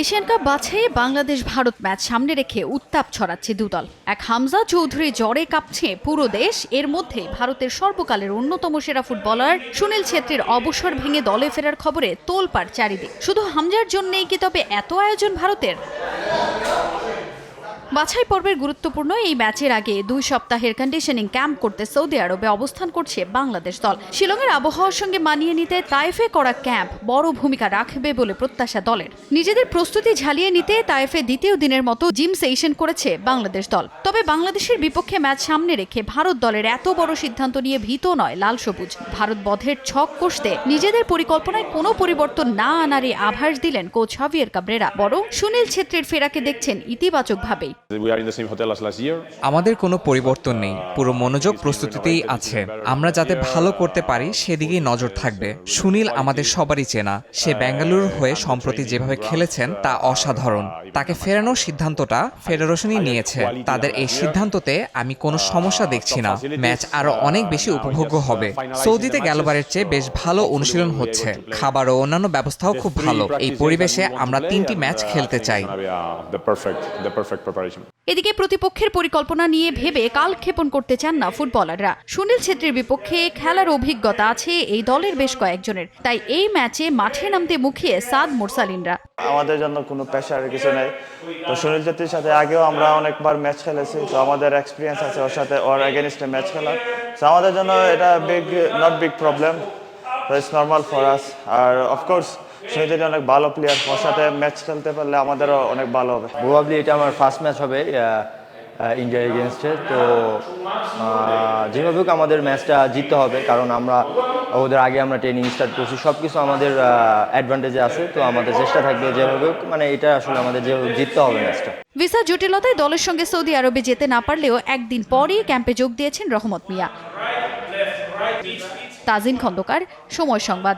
Asian cup বাছাইয়ে Bangladesh Bharat match সামনে রেখে উত্তাপ ছড়াচ্ছে দুদল। এক হামজা চৌধুরী জ্বরে কাঁপছে পুরো দেশ। এর মধ্যে ভারতের সর্বকালের অন্যতম সেরা ফুটবলার সুনীল ছেত্রীর অবসর ভেঙে দলে ফেরার খবরে তোলপাড় চারিদিক। শুধু হামজার জন্যই কি তবে এত আয়োজন ভারতের? বাছাই পর্বের গুরুত্বপূর্ণ এই ম্যাচের আগে দুই সপ্তাহের কন্ডিশনিং ক্যাম্প করতে সৌদি আরবে অবস্থান করছে বাংলাদেশ দল। শিলংয়ের আবহাওয়ার সঙ্গে মানিয়ে নিতে তাইফে করা ক্যাম্প বড় ভূমিকা রাখবে বলে প্রত্যাশা দলের। নিজেদের প্রস্তুতি ঝালিয়ে নিতে তাইফে দ্বিতীয় দিনের মতো জিম সেশন করেছে বাংলাদেশ দল। তবে বাংলাদেশের বিপক্ষে ম্যাচ সামনে রেখে ভারত দলের এত বড় সিদ্ধান্ত নিয়ে ভীত নয় লাল সবুজ। ভারত বধের ছক কষতে নিজেদের পরিকল্পনায় কোনো পরিবর্তন না আনারই আভাস দিলেন কোচ হাভিয়ার কাবরেরা। বরং সুনীল ছেত্রীর ফেরাকে দেখছেন ইতিবাচকভাবেই। আমাদের কোনো পরিবর্তন নেই। পুরো মনোযোগ প্রস্তুতিতেই আছে। আমরা যাতে ভালো করতে পারি সেদিকেই নজর থাকবে। সুনীল আমাদের সবারই চেনা। সে বেঙ্গালুরু হয়ে সম্প্রতি যেভাবে খেলেছেন তা অসাধারণ। তাকে ফেরানোর সিদ্ধান্তটা ফেডারেশনই নিয়েছে। তাদের এই সিদ্ধান্ততে আমি কোনো সমস্যা দেখছি না। ম্যাচ আরও অনেক বেশি উপভোগ্য হবে। সৌদিতে গেলবারের চেয়ে বেশ ভালো অনুশীলন হচ্ছে। খাবার ও অন্যান্য ব্যবস্থাও খুব ভালো। এই পরিবেশে আমরা তিনটি ম্যাচ খেলতে চাই। এদিকে প্রতিপক্ষের পরিকল্পনা নিয়ে ভেবে কালক্ষেপণ করতে চান না ফুটবলাররা। সুনীল ছেত্রীর বিপক্ষে খেলার অভিজ্ঞতা আছে এই দলের বেশ কয়েকজনের। তাই এই ম্যাচে মাঠে নামতে মুখিয়ে সাদ মুরসালিনরা। আমাদের জন্য কোনো প্রেশার কিছু নেই। তো সুনীল ছেত্রীর সাথে আগেও আমরা অনেকবার ম্যাচ খেলেছি। তো আমাদের এক্সপিরিয়েন্স আছে ওর সাথে, ওর এগেনস্টে ম্যাচ খেলা তো আমাদের জন্য এটা big not big problem it's normal for us R of course Sunil Chhetri অনেক ভালো প্লেয়ার ওর সাথে ম্যাচ খেলতে পারলে আমাদেরও অনেক ভালো হবে। প্রবাবলি এটা আমার ফার্স্ট ম্যাচ হবে ইন্ডিয়া এগেনস্টে তো যেভাবে হোক আমাদের ম্যাচটা জিততে হবে কারণ আমরা ওদের আগে আমরা ট্রেনিং স্টার্ট করছি সব কিছু আমাদের অ্যাডভান্টেজে আছে। তো আমাদের চেষ্টা থাকবে যেভাবে হোক মানে এটা আসলে আমাদের যে জিততে হবে ম্যাচটা ভিসা জটিলতায় দলের সঙ্গে সৌদি আরবে যেতে না পারলেও একদিন পরই ক্যাম্পে যোগ দিয়েছেন রহমত মিয়া। তাজিন খন্দকার সময় সংবাদ।